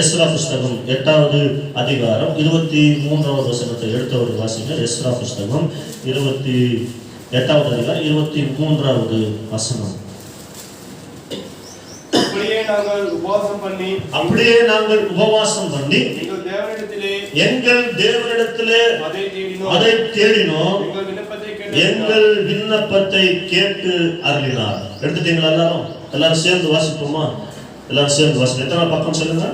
Ezra புஸ்தகம் எட்டாவது அதிகாரம் இருபத்தி மூன்றாவது வசனத்தை எடுத்தவர் வாசிங்க எஸ்ரா புஸ்தகம் இருபத்தி எட்டாவது அதிகாரம் இருபத்தி மூன்றாவது வசனம். அப்படியே நாங்கள் உபவாசம் பண்ணி அப்படியே நாங்கள் உபவாசம் பண்ணி எங்கள் தேவனிடத்திலே எங்கள் தேவனிடத்திலே அதை தேடினோம். அதை தேடினோம். எங்கள் விண்ணப்பத்தை கேட்டு எங்கள் விண்ணப்பத்தை கேட்டு அருளினார் எடுத்துட்டீங்களா எல்லாரும்? எல்லாரும் சேர்ந்து வாசிப்போமா? எல்லாரும் சேர்ந்து வாசிப்போம் எத்தனை பக்கம் சொல்லுங்க.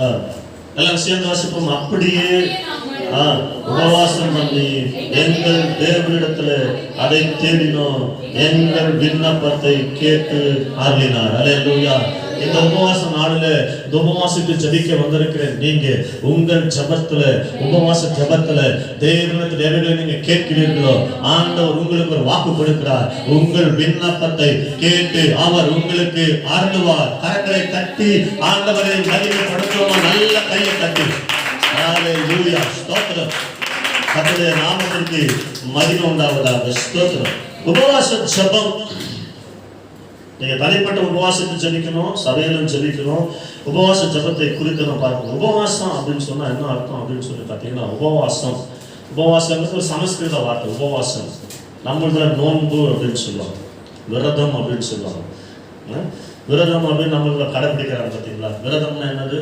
ஆ, எல்லாரும் சேர்ந்து வாசிப்போம். அப்படியே உபவாசம் பண்ணி எங்கள் தேவனிடத்துல அதை தேடினோம். எங்கள் விண்ணப்பத்தை கேட்டு அருளினார். அலையா இந்த உபவாச நாளில் இந்த உபவாசத்துக்கு ஜபிக்க வந்திருக்கிற நீங்க உங்கள் ஜபத்துல உபவாச ஜபத்துல தேவனத்தில் எவைகளை நீங்க கேட்கிறீர்களோ ஆண்டவர் உங்களுக்கு ஒரு வாக்கு கொடுக்கிறார். உங்கள் விண்ணப்பத்தை கேட்டு அவர் உங்களுக்கு அருளுவார். கரங்களை தட்டி ஆண்டவரை மகிமைப்படுத்துவோமா? நல்ல கையை தட்டி ஸ்தோத்திரம். கர்த்தருடைய நாமத்திற்கு மதிப்பு உண்டாவதாக. ஸ்தோத்திரம். உபவாச ஜபம். நீங்க தனிப்பட்ட உபவாசத்தை ஜபிக்கணும் சபையிலும் ஜபிக்கணும் உபவாச ஜபத்தை குறித்து பாருங்க. பார்க்கணும் உபவாசம் அப்படின்னு சொன்னா என்ன அர்த்தம் அப்படின்னு சொல்லி பார்த்தீங்கன்னா உபவாசம். உபவாசங்கிறது ஒரு சமஸ்கிருத வார்த்தை உபவாசம். நம்மளதுல நோன்பு அப்படின்னு சொல்லுவாங்க. விரதம் அப்படின்னு சொல்லுவாங்க. விரதம் அப்படின்னு நம்மள கடைபிடிக்கிறாங்க பார்த்தீங்களா? விரதம்னா என்னது?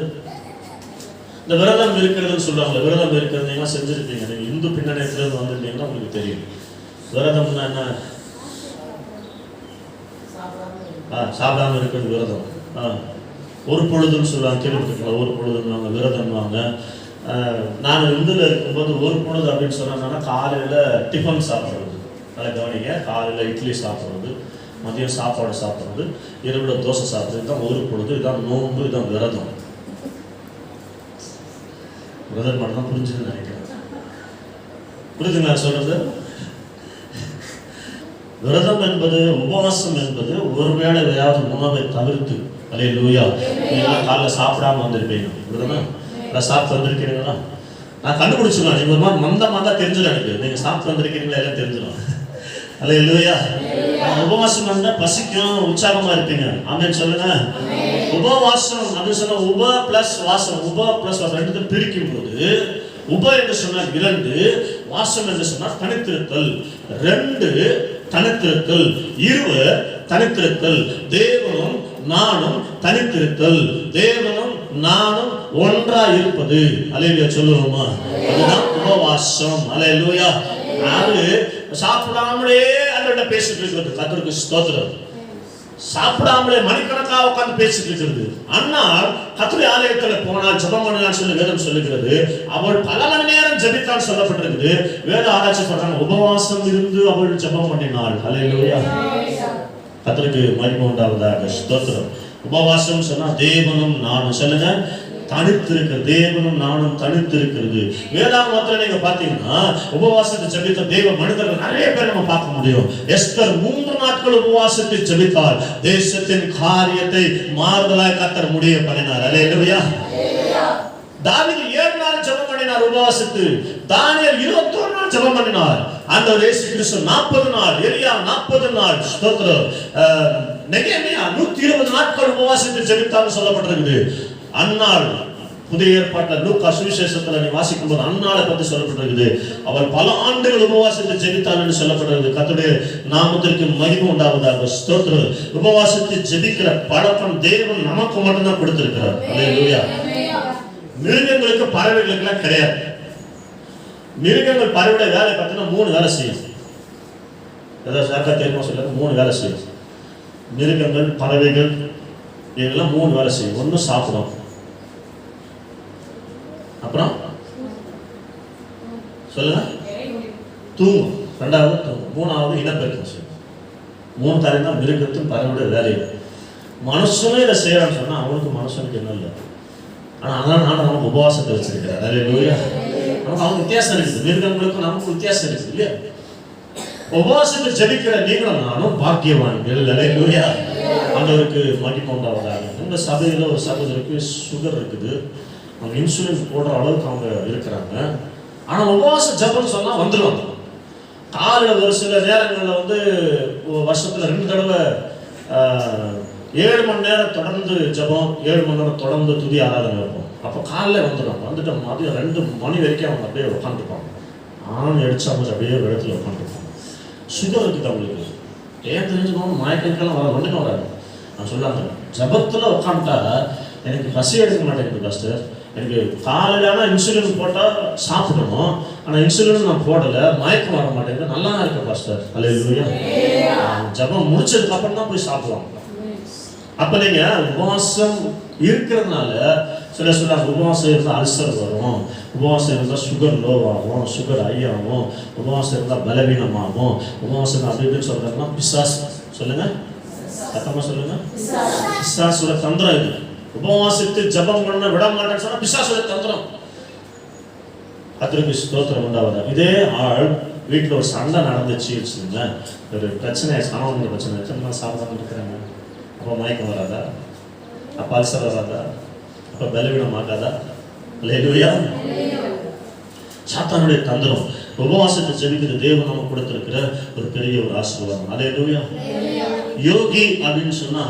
இந்த விரதம் இருக்கிறதுன்னு சொல்லுவாங்க விரதம் இருக்கிறது நீங்க செஞ்சிருப்பீங்க நீங்க இந்து பின்னணியத்துல இருந்து வந்திருந்தீங்கன்னா உங்களுக்கு தெரியும். விரதம்னா என்ன? ஆ, சாப்பிடாம இருக்கிறது விரதம். ஆ, ஒரு பொழுதுன்னு சொல்லுவாங்க கேள்விப்பட்டிருக்கலாம் ஒரு பொழுதுன்னு விரதம்வாங்க நான் இந்துல இருக்கும்போது ஒரு பொழுது அப்படின்னு சொன்னாங்கன்னா காலையில் டிஃபன் சாப்பிட்றது. நல்லா கவனிங்க காலையில் இட்லி சாப்பிட்றது மதியம் சாப்பாடு சாப்பிட்றது இரவில் தோசை சாப்பிட்றது இதுதான் ஒரு பொழுது இதான் நோன்பு இதான் விரதம். விரதம் மட்டும் தான் புரிஞ்சுதுன்னு நினைக்கிறேன். புரியுதுங்களா சொல்கிறது விரதம் என்பது உபவாசம் என்பது ஒருவேளை ஏதாவது உணவை தவிர்த்து அலே லூயா நீங்களாம் காலைல சாப்பிடாம வந்திருப்பீங்க. விரதம்? இல்லை சாப்பிட்டு வந்திருக்கீங்களா? நான் கண்டுபிடிச்சிருவேன். நீங்க ஒரு மாதிரி மந்தமாக தான் தெரிஞ்சிடும் எனக்கு. நீங்க சாப்பிட்டு வந்திருக்கீங்களா எல்லாம் தெரிஞ்சிடும் அலே லூயா உபவாசம் வந்தால் பசிக்கும் உற்சாகமா இருப்பீங்க. ஆமேன்னு சொல்லுங்க. உபவாசம் அப்படின்னு சொன்ன உப பிளஸ் வாசம். உப பிளஸ் வாசம் ரெண்டு பிரிக்கும் போது உப என்று சொன்னால் இரண்டு வாசம் என்று சொன்னால் தனித்திருத்தல். ரெண்டு தனித்திருத்தல். இருவர் தனித்திருத்தல். தேவனும் நானும் தனித்திருத்தல். தேவனும் நானும் ஒன்றா இருப்பது அலையில சொல்லுவோமா? அதுதான் உபவாசம். அலையிலூயா அது சாப்பிடாமலே அந்த பேசிட்டு இருக்கிறது. கத்திரிக்கு ஸ்தோத்திரம். சாப்பிடாமலே மணிக்கணக்கா உட்கார்ந்து பேசிட்டு இருந்தது அண்ணால் கத்துரை ஆலயத்துல போனால் ஜபம் பண்ணினான்னு சொல்லி வேதம் சொல்லுகிறது. அவள் பல மணி நேரம் ஜெபித்தால் சொல்லப்பட்டிருக்குது. வேத ஆராய்ச்சி பண்றாங்க. உபவாசம் இருந்து அவள் ஜபம் பண்ணினாள். அலையிலா கத்திரிக்கு மகிமை உண்டாவதாக. ஸ்தோத்திரம். உபவாசம் சொன்னா தேவனும் நானும். சொல்லுங்க. தனித்திருக்கிற தேவனும் நானும் தனித்திருக்கிறது. வேதாகமத்துல நீங்க பாத்தீங்கன்னா உபவாசத்தை ஜெபித்த தேவ மனிதர்கள் நிறைய பேர் நம்ம பார்க்க முடியும். எஸ்தர் மூன்று நாட்கள் உபவாசத்தை ஜெபித்தால் தேசத்தின் காரியத்தை மாறுதலாய் கத்தர் முடிய பண்ணினார். அலே இல்லையா தாவிது ஏழு நாள் ஜெபம் பண்ணினார் உபவாசத்து தானியல் இருபத்தோரு நாள் ஜெபம் பண்ணினார். அந்த இயேசு கிறிஸ்து நாற்பது நாள் எலியா நாற்பது நாள். ஸ்தோத்திரம். நெகேமியா நூத்தி இருபது நாட்கள் உபவாசத்தை ஜெபித்தான்னு சொல்லப்பட்டிருக்குது. அந்நாள் புதிய ஏற்பாட்டில் லூக்கா சுவிசேஷத்துல நீ வாசிக்கும் போது அந்நாளை பத்தி சொல்லப்பட்டிருக்குது. அவள் பல ஆண்டுகள் உபவாசித்து ஜெபித்தாள் என்று சொல்லப்பட்டிருக்குது. கத்துடைய நாமத்திற்கு மகிமை உண்டாவதாக ஸ்தோத்திரம். உபவாசித்து ஜெபிக்கிற பழக்கம் தேவன் நமக்கு மட்டும்தான் கொடுத்திருக்கிறார். மிருகங்களுக்கு பறவைகளுக்கெல்லாம் கிடையாது. மிருகங்கள் பறவையோட வேலை பார்த்தீங்கன்னா மூணு வேலை செய்யும். ஏதாவது சாக்கா தெரியுமா சொல்லுங்க? மூணு வேலை செய்யும். மிருகங்கள் பறவைகள் இதெல்லாம் மூணு வேலை செய்யும். ஒன்று சாப்பிடும். அப்புறம்? சொல்லுங்க. தூங்கும். ரெண்டாவது தூங்கும். மூணாவது இனப்பெருக்கம் செய்யும் மூணு தரம் தான் மிருகத்தும் பறவையோட வேலையை மனுஷனும் இதை செய்யறான்னு சொன்னால் அவனுக்கு மனுஷனுக்கு என்ன இல்லை? ஆனால் அதான் நான் நமக்கு உபவாசத்தை வச்சிருக்கிறேன் அல்லேலூயா நமக்கு அவங்க வித்தியாசம் இருக்குது. மிருகங்களுக்கும் நமக்கு வித்தியாசம் இருக்குது இல்லையா? உபவாசத்தை ஜெபிக்கிற நீங்களும் நானும் பாக்கியவான்கள். அல்லேலூயா ஆண்டவருக்கு மகிமை உண்டாவதாக. உங்கள் சபையில் ஒரு சகோதரருக்கு சுகர் இருக்குது. அவங்க இன்சுலின் போடுற அளவுக்கு அவங்க இருக்கிறாங்க. ஆனால் உபவாச ஜபம் சொன்னால் வந்துடுவாங்க காலையில் ஒரு சில நேரங்களில் வந்து வருஷத்தில் ரெண்டு தடவை ஏழு மணி நேரம் தொடர்ந்து ஜெபம் ஏழு மணி நேரம் தொடர்ந்து துதி ஆராதனை இருக்கும் அப்போ காலைல வந்துடும் வந்துட்டு மதியம் ரெண்டு மணி வரைக்கும் அவங்க அப்படியே உட்காந்துருப்பாங்க ஆணும் அடிச்சா மாதிரி அப்படியே ஒரு இடத்துல உட்காந்துருப்பாங்க சுகர் இருக்குது அவங்களுக்கு ஏன் தெரிஞ்சுக்கணும் மயக்கெல்லாம் வர ஒன்றுக்கும் வராது. நான் சொல்லாங்க ஜபத்தில் உட்காந்துட்டா எனக்கு பசி எடுக்க மாட்டேங்குது பாஸ்டர் எனக்கு காலையில் ஆனால் இன்சுலின் போட்டால் சாப்பிடணும். ஆனால் இன்சுலின் நான் போடலை மயக்கம் வர மாட்டேங்குது. நல்லா தான் இருக்கேன் பாஸ்டர் அல்ல ஜபம் முடிச்சதுக்கு அப்புறம் தான் போய் சாப்பிடலாம் அப்போ நீங்கள் உபவாசம் இருக்கிறதுனால சில சில உபவாசம் இருந்தால் அல்சர் வரும். உபவாசம் இருந்தால் சுகர் லோ ஆகும் சுகர் ஹை ஆகும். உபவாசம் இருந்தால் பலவீனமாகும். உபவாசம் அப்படி இப்படின்னு சொல்றாங்கன்னா பிசாஸ். சொல்லுங்கள் சத்தமாக சொல்லுங்கள் பிசாஸோட தந்திரம் இது உபவாசித்து ஜபம் பண்ண விட மாட்டேன்னு சொன்னா பிசாசுட தந்திரம். கத்திரிக்கு ஸ்தோத்திரம் உண்டாவதா? இதே ஆள் வீட்டில் ஒரு சண்டை நடந்துச்சு வச்சுங்களேன் ஒரு பிரச்சனை கணவன் பிரச்சனை வச்சுருந்தா சாப்பிடாம இருக்கிறாங்க அப்போ மயக்கம் வராதா? அப்போ அல்சர் வராதா? அப்போ பலவீனம் ஆகாதா? இல்லையா சாத்தானுடைய தந்திரம். உபவாசத்தை ஜெபிக்கிற தேவன் நம்ம கொடுத்திருக்கிற ஒரு பெரிய ஒரு ஆசீர்வாதம். அதே யோகி அப்படின்னு சொன்னா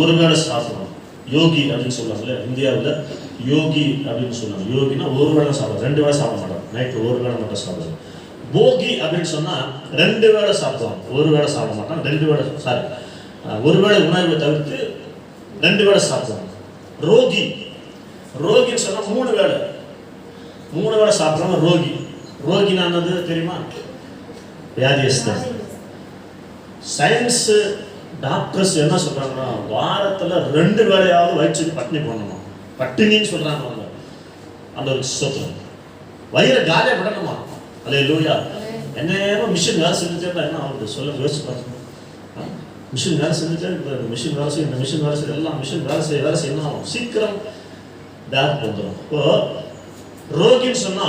ஒருவேளை சாப்பிடணும். யோகி அப்படின்னு சொல்லுவாங்கல்ல இந்தியாவில் யோகி அப்படின்னு சொல்லுவாங்க. யோகினா ஒரு வேளை சாப்பிடும் ரெண்டு வேளை சாப்பிட மாட்டாங்க. நைட்டு ஒரு வேளை மட்டும் சாப்பிடுவாங்க போகி அப்படின்னு சொன்னா ரெண்டு வேளை சாப்பிடுவாங்க. ஒரு வேளை சாப்பிட மாட்டாங்க ரெண்டு வேளை சாரி ஒரு வேளை உணவை தவிர்த்து ரெண்டு வேளை சாப்பிடுவாங்க. ரோகி. ரோகின்னு சொன்னா மூணு வேளை. மூணு வேளை சாப்பிட்றவங்க ரோகி. ரோகினா என்னது தெரியுமா? வியாதியஸ்தர். சயின்ஸ் டாக்டர்ஸ் என்ன சொல்கிறாங்கன்னா வாரத்துல ரெண்டு வேலையாவது வயிற்றுக்கு பட்டினி பண்ணணும் பட்டினின்னு சொல்றாங்க அவங்க. அந்த ஒரு சுத்தம் வயிறை காலியாக விடணுமா? அல்லே லூயா என்ன மிஷின் வேலை செஞ்சுட்டே இருந்தா என்ன ஆகுது? சொல்ல யோசிச்சு பாருங்க. மிஷின் வேலை செஞ்சுட்டே இந்த மிஷின் வேலை செய்யும் இந்த மிஷின் வேலை செய்யும் எல்லாம் மிஷின் வேலை செய்ய வேலை செய்ய என்ன ஆகும்? சீக்கிரம் வேலை வந்துடும் இப்போ ரோகின்னு சொன்னா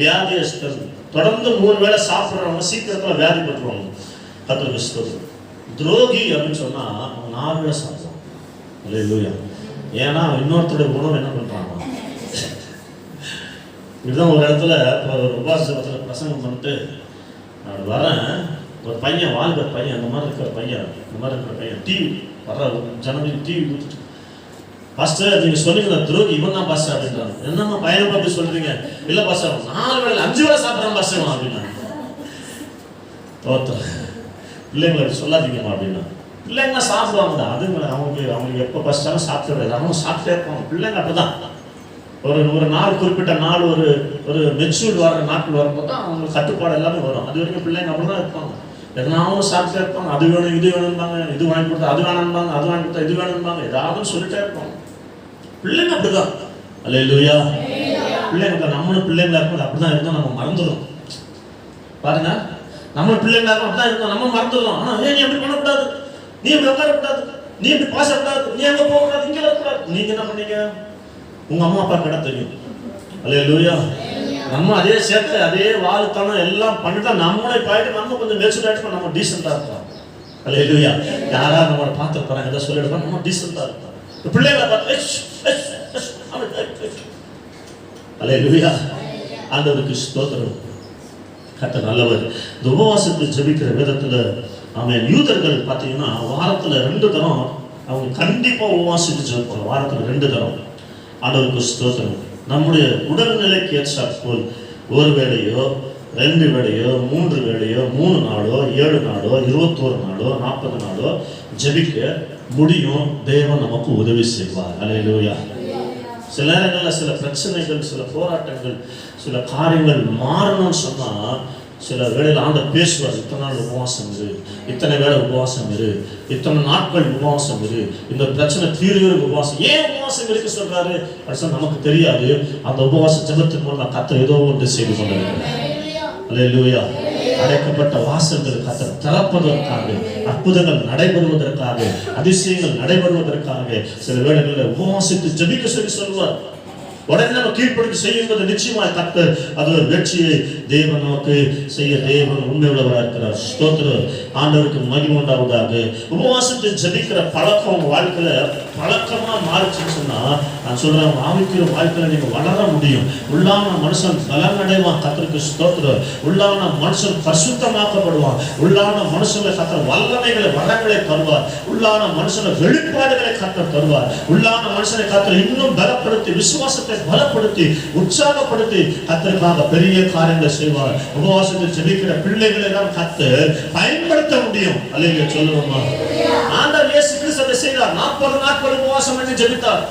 வியாதியஸ்தர். தொடர்ந்து மூணு வேளை சாப்பிட்றவங்க சீக்கிரத்தில் வியாதி பட்டுருவாங்க கத்திரிக்கு ஸ்தோத்திரம். துரோகி அப்படின்னு சொன்னா அவன் நாலு வேளை சாப்பிடுவாங்க அல்லேலூயா. ஏன்னா இன்னொருத்தருடைய உணவு என்ன பண்றான் இதுதான் ஒரு இடத்துல இப்போ ஒரு உபாசத்தில் பிரசங்கம் பண்ணிட்டு நான் வரேன். ஒரு பையன் வாழ்கிற பையன் அந்த மாதிரி இருக்கிற பையன் இந்த மாதிரி இருக்கிற பையன் டிவி வர்ற ஜனங்களுக்கு டிவி கொடுத்துட்டு பாஸ்டர் நீங்க சொன்னீங்க துரோகி இவன் தான் பாஸ்டர் அப்படின்றாங்க. என்னம்மா பையனை அப்படி சொல்றீங்க? இல்ல பாஸ்டர் நாலு வேலை அஞ்சு வேலை சாப்பிட்றான் பாஸ்டர் அப்படின்னா. தோத்த பிள்ளைங்களை அப்படி சொல்லாதீங்கம்மா அப்படின்னா. பிள்ளைங்க சாப்பிடுவாங்க அதுங்க அவங்களுக்கு அவங்களுக்கு எப்போ பஸ்டாலும் சாப்பிட்டு அவங்க சாப்பிட்டே இருப்பாங்க. பிள்ளைங்க அப்படிதான். ஒரு ஒரு நாள் குறிப்பிட்ட நாள் ஒரு ஒரு மெச்சூர்ட் வர நாட்கள் வரும்போது தான் அவங்களுக்கு கட்டுப்பாடு எல்லாமே வரும். அது வரைக்கும் பிள்ளைங்க அப்படிதான் இருப்பாங்க. எதனாலும் சாப்பிட்டே இருப்பாங்க. அது வேணும் இது வேணும்பாங்க. இது வாங்கி கொடுத்தா அது வேணும்பாங்க. அது வாங்கி கொடுத்தா இது வேணும்பாங்க. ஏதாவது சொல்லிட்டே இருப்பாங்க. பிள்ளைங்க அப்படிதான். அல்ல இல்லையா பிள்ளைங்க நம்மளும் பிள்ளைங்களா இருக்கும்போது அப்படிதான் இருந்தோம். நம்ம மறந்துடும் பாருங்க. நம்ம பிள்ளைங்களா அப்படிதான் இருந்தோம் நம்ம மறந்துடுறோம். ஆனா ஏன் நீ அப்படி பண்ணக்கூடாது. நீ இப்படி உட்காரக்கூடாது. நீ இப்படி பாசக்கூடாது நீ அங்கே போகக்கூடாது. இங்கே வரக்கூடாது. நீங்க என்ன பண்ணீங்க? உங்க அம்மா அப்பா கிட்ட தெரியும். அல்ல லூயா நம்ம அதே சேர்த்து அதே வாழ்த்தனம் எல்லாம் பண்ணிட்டா நம்மளே போயிட்டு நம்ம கொஞ்சம் மெச்சூர் ஆயிட்டு நம்ம டீசெண்டாக இருப்போம். அல்ல லூயா யாராவது நம்மளை பார்த்து போறாங்க? ஏதாவது நம்ம டீசெண்டாக இருப்போம். இந்த பிள்ளைகளை பார்த்து அல்ல லூயா ஆண்டவருக்கு ஸ்தோத்திரம். கத்த நல்லவர். இந்த உபவாசத்தில் ஜெபிக்கிற விதத்தில் அவன் யூதர்கள் பார்த்தீங்கன்னா வாரத்தில் ரெண்டு தரம் அவங்க கண்டிப்பாக உபவாசித்து ஜபிப்பாங்க. வாரத்தில் ரெண்டு தரம். ஆண்டவருக்கு ஸ்தோத்திரம். நம்முடைய உடல்நிலைக்கு ஏற்றாற் போல் ஒரு வேளையோ ரெண்டு வேளையோ மூன்று வேளையோ மூணு நாளோ ஏழு நாளோ இருபத்தோரு நாளோ நாற்பது நாளோ ஜெபிக்க முடியும். தேவன் நமக்கு உதவி செய்வார். அலையிலோயா சில நேரங்களில் சில பிரச்சனைகள் சில போராட்டங்கள் சில காரியங்கள் மாறணும்னு சொன்னா சில வேளையில் ஆண்டவர் பேசுவார் இத்தனை நாள் உபவாசம் இரு இத்தனை வேளை உபவாசம் இரு இத்தனை நாட்கள் உபவாசம் இரு இந்த பிரச்சனை தீர்கிற உபவாசம் ஏன் உபவாசம் இருக்க சொல்றாரு? அது சொன்னா நமக்கு தெரியாது. அந்த உபவாச ஜபத்தின் மூலம் கத்தர் ஏதோ ஒன்று செய்து கொண்டிருக்கிறார் அல்லேலூயா அடைக்கப்பட்ட வாசல்கள் கத்தர் திறப்பதற்காக அற்புதங்கள் நடைபெறுவதற்காக அதிசயங்கள் நடைபெறுவதற்காக சில வேளைகளில் உபவாசித்து ஜபிக்க சொல்லி சொல்வார். உடனே நம்ம கீழ்ப்படுத்தி செய்யும்போது நிச்சயமாய் கர்த்தர் அது ஒரு வெற்றியை தேவன் நமக்கு செய்ய தேவன் உண்மை உள்ளவராக இருக்கிறார். ஸ்தோத்திரம். ஆண்டவருக்கு மகிமை உண்டாவதாக. உபவாசத்தை ஜெபிக்கிற பழக்கம் வாழ்க்கையில பழக்கமா மாறுச்சுன்னு சொன்னா நான் சொல்றேன் ஆவிக்கிற வாழ்க்கையில நீங்க வளர முடியும். உள்ளான மனுஷன் பலனடைவான். கத்தருக்கு ஸ்தோத்திரம். உள்ளான மனுஷன் பரிசுத்தமாக்கப்படுவான். உள்ளான மனுஷனை கத்திர வல்லமைகளை வளங்களை தருவார். உள்ளான மனுஷனை வெளிப்பாடுகளை கத்தர் தருவார். உள்ளான மனுஷனை கத்திர இன்னும் பலப்படுத்தி விசுவாசத்தை பலப்படுத்தி உற்சாகப்படுத்தி கத்தருக்காக பெரிய காரியங்களை செய்வார். உபவாசத்தை ஜெபிக்கிற பிள்ளைகளை தான் கத்தர் பயன்படுத்த முடியும். அல்லைங்க சொல்லுவோமா? ஆண்டவர் இயேசு கிறிஸ்து அதை செய்தார்? நாற்பது நாட்கள் உபவாசம் என்று ஜெபித்தார்.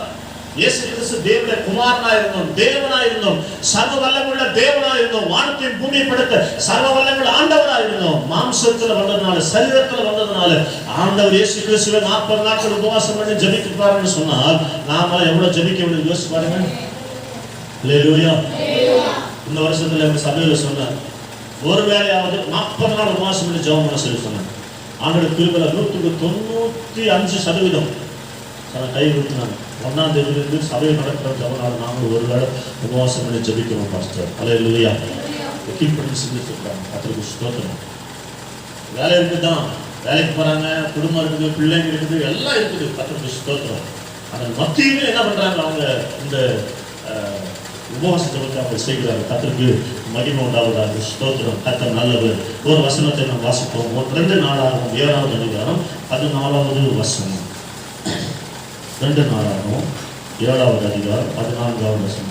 இயேசு கிறிஸ்து தேவனுடைய குமாரனா இருந்தோம் தேவனா இருந்தோம் சர்வ வல்லமுள்ள தேவனா இருந்தோம் வானத்தையும் பூமியை படுத்த சர்வ வல்லமுள்ள ஆண்டவரா இருந்தோம் மாம்சத்துல வந்ததுனால சரீரத்துல வந்ததுனால ஆண்டவர் இயேசு கிறிஸ்துவை நாற்பது நாட்கள் உபவாசம் பண்ணி ஜபிக்கிறாருன்னு சொன்னால் நாம எவ்வளவு ஜபிக்க முடியும் யோசிச்சு பாருங்க. இந்த வருஷத்துல எங்க சபையில சொன்னார் ஒரு வேலையாவது நாற்பது நாள் உபவாசம் பண்ணி ஜெபம் பண்ண சொல்லி சொன்னார். ஆண்டோட திருவிழா நூற்றுக்கு தொண்ணூத்தி அஞ்சு சதவீதம். அதை கை கொடுத்துனாங்க ஒன்றாம் தேதியிலிருந்து சபையில் நடக்கிற ஜபநாள் நாங்கள் ஒரு வேளை உபவாசம் பண்ணி ஜபிக்கிறோம் பாஸ்டர். அலே இல்லையா கீழ்படி சிந்திச்சுருக்காங்க கத்திரிக்கு ஸ்தோத்திரம். வேலை இருக்குது தான் வேலைக்கு போகிறாங்க குடும்பம் இருக்குது பிள்ளைங்க இருக்குது எல்லாம் இருக்குது. கத்திரிக்கு ஸ்தோத்திரம். அதன் மத்தியுமே என்ன பண்ணுறாங்க அவங்க? இந்த அஹ், உபவாச கத்திற்கு செய்கிறாங்க மகிமை உண்டாவதாக ஸ்தோத்திரம் கத்தர் நல்லவர் ஒரு வசனத்தை நாம் வாசிப்போம் ஒரு ரெண்டு நாளாகும் ஏழாவது அதிகாரம் பதினாலாவது வசனம் ரெண்டு நாளாகும் ஏழாவது அதிகாரம் பதினான்காவது வசனம்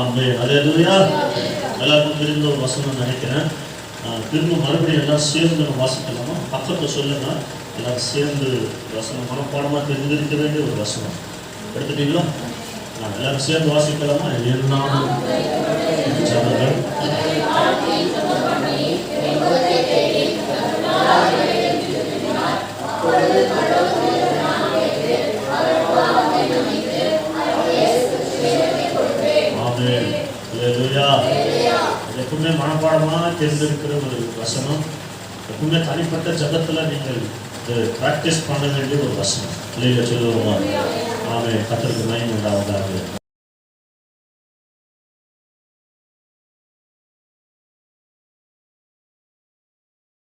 ஆமே. அலையலுயா எல்லாருக்கும் தெரிந்த ஒரு வசனம் நினைக்கிறேன். திரும்ப மறுபடியும் எல்லாம் சேர்ந்து நம்ம வாசிக்கலாமா? பக்கத்தை சொல்லுங்க. எல்லாம் சேர்ந்து வசனம் மனப்பாடமாக தெரிஞ்சிருக்க வேண்டிய ஒரு வசனம். எடுத்துட்டீங்களா? எல்லாரும் சேர்ந்து வாசிக்கலாமா? என்ன இல்லையா எப்பவுமே மனப்பாடமாக தெரிந்திருக்கிற ஒரு வசனம். எப்பவுமே தனிப்பட்ட ஜபத்தில் நீங்கள் இது ப்ராக்டிஸ் பண்ண வேண்டிய ஒரு வசனம். இல்லையா சொல்லுவோமா? ஆமே கத்திரிக்கு மயம் உண்டாவதாக.